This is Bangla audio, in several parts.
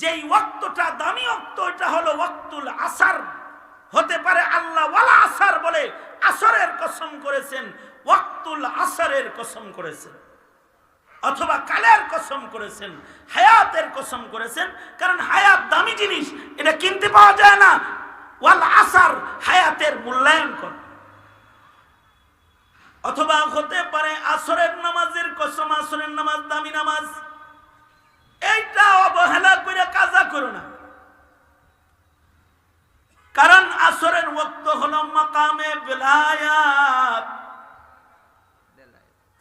যেই ওয়াক্তটা দামি ওয়াক্ত এটা হলো ওয়াক্তুল আসার। হতে পারে আল্লাহ ওয়ালা আসার বলে আসরের কসম করেছেন ওয়াক্তুল আসরের কসম করেছেন। অথবা কালের কসম করেছেন, হায়াতের কসম করেছেন, কারণ হায়াত দামি জিনিস, এটা কিনতে পাওয়া যায় না। ওয়াল আসার হায়াতের মূল্যায়ন কর অথবা হতে পারে আসরের নামাজের কসম, আসরের নামাজ দামি নামাজ এইটা অবহেলা করে কাজা করো না কারণ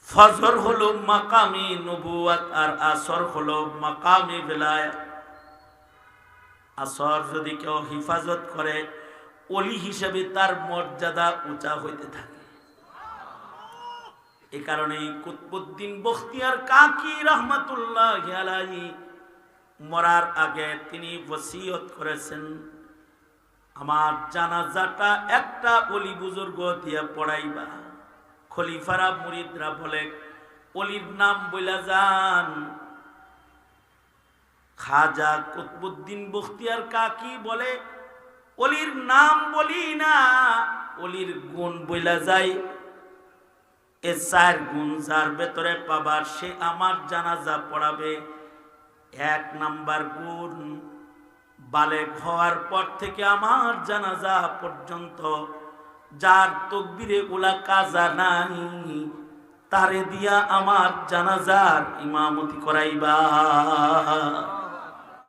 ফজর হলো মাকামি নবুয়াত আর আসর হলো মাকামি বেলায়াত। আসর যদি কেউ হিফাজত করে, অলি হিসেবে তার মর্যাদা উঁচা হইতে থাকে। এ কারণে কুতবুদ্দিন বখতিয়ার কাকি রহমতুল্লাহ মরার আগে তিনি ওসিয়ত করেছেন। আমার জানাজাটা একটা অলি বুজুর্গ দিয়ে পড়াইবা। খলিফারা, মুরিদরা বলে, অলির নাম বইলা যান। খাজা কুতবুদ্দিন বখতিয়ার কাকি বলে, অলির নাম বলি না, অলির গুণ বইলা যায় এ চার গুণ যার ভেতরে পাবার, সে আমার জানাজা পড়াবে। এক নাম্বার গুণ বালেক হওয়ার পর থেকে আমার জানাজা পর্যন্ত যার তকবিরে ওলা কাজা নাই, তারে দিয়া আমার জানাজার ইমামতি করাইবা।